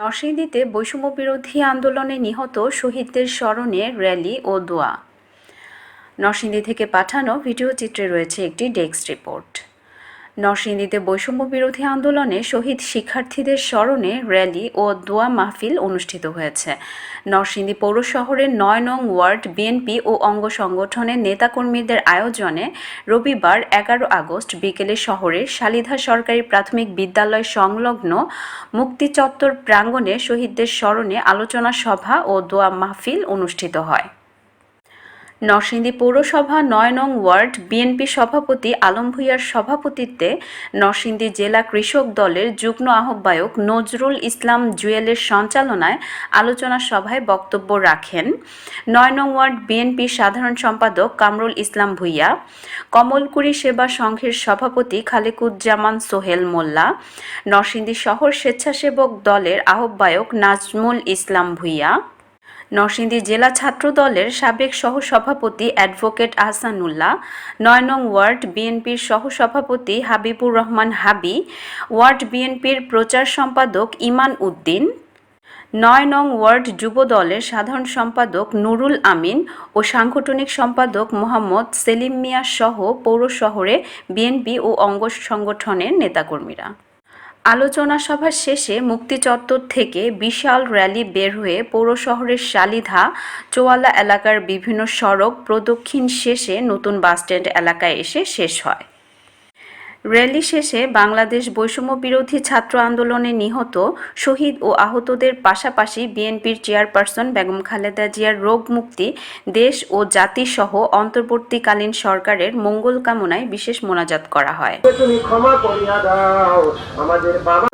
নরসিংদীতে বৈষম্য বিরোধী আন্দোলনে নিহত শহীদদের স্মরণে র্যালি ও দোয়া। নরসিংদী থেকে পাঠানো ভিডিও চিত্রে রয়েছে একটি ডেস্ক রিপোর্ট। নরসিংদীতে বৈষম্য বিরোধী আন্দোলনে শহীদ শিক্ষার্থীদের স্মরণে র্যালি ও দোয়া মাহফিল অনুষ্ঠিত হয়েছে। নরসিংদী পৌর শহরের নয় নং ওয়ার্ড, বিএনপি ও অঙ্গ সংগঠনের নেতাকর্মীদের আয়োজনে রবিবার এগারো আগস্ট বিকেলে শহরের শালিধা সরকারি প্রাথমিক বিদ্যালয় সংলগ্ন মুক্তি চত্বর প্রাঙ্গণে শহীদদের স্মরণে আলোচনা সভা ও দোয়া মাহফিল অনুষ্ঠিত হয়। নরসিংদী পৌরসভা নয় নং ওয়ার্ড বিএনপি সভাপতি আলম ভূঁইয়ার সভাপতিত্বে নরসিংদী জেলা কৃষক দলের যুগ্ম আহ্বায়ক নজরুল ইসলাম জুয়েলের সঞ্চালনায় আলোচনা সভায় বক্তব্য রাখেন। নয় নং ওয়ার্ড বিএনপি সাধারণ সম্পাদক কামরুল ইসলাম ভূঁইয়া, কমলকুড়ি সেবা সংঘের সভাপতি খালেকুজ্জামান সোহেল মোল্লা, নরসিংদী শহর স্বেচ্ছাসেবক দলের আহ্বায়ক নাজমুল ইসলাম ভূঁইয়া। নরসিংদী জেলা ছাত্র দলের সাবেক সহসভাপতি অ্যাডভোকেট আহসানুল্লাহ, নয় নং ওয়ার্ড বিএনপির সহসভাপতি হাবিবুর রহমান হাবি, ওয়ার্ড বিএনপির প্রচার সম্পাদক ইমান উদ্দিন, নয় নং ওয়ার্ড যুব দলের সাধারণ সম্পাদক নুরুল আমিন ও সাংগঠনিক সম্পাদক মোহাম্মদ সেলিম মিয়া সহ পৌর শহরে বিএনপি ও অঙ্গ সংগঠনের নেতাকর্মীরা। আলোচনা সভা শেষে মুক্তি চত্বর থেকে বিশাল র্যালি বের হয়ে পৌর শহরের শালিধা চোয়ালা এলাকার বিভিন্ন সড়ক প্রদক্ষিণ শেষে নতুন বাসস্ট্যান্ড এলাকায় এসে শেষ হয়। র্যালি শেষে বাংলাদেশ বৈষম্য বিরোধী ছাত্র আন্দোলনে নিহত শহীদ ও আহতদের পাশাপাশি বিএনপির চেয়ারপারসন বেগম খালেদা জিয়ার রোগ মুক্তি দেশ ও জাতিসহ অন্তর্বর্তীকালীন সরকারের মঙ্গল কামনায় বিশেষ মোনাজাত করা হয়। তুমি ক্ষমা করিয়া দাও, আমাদের বাবা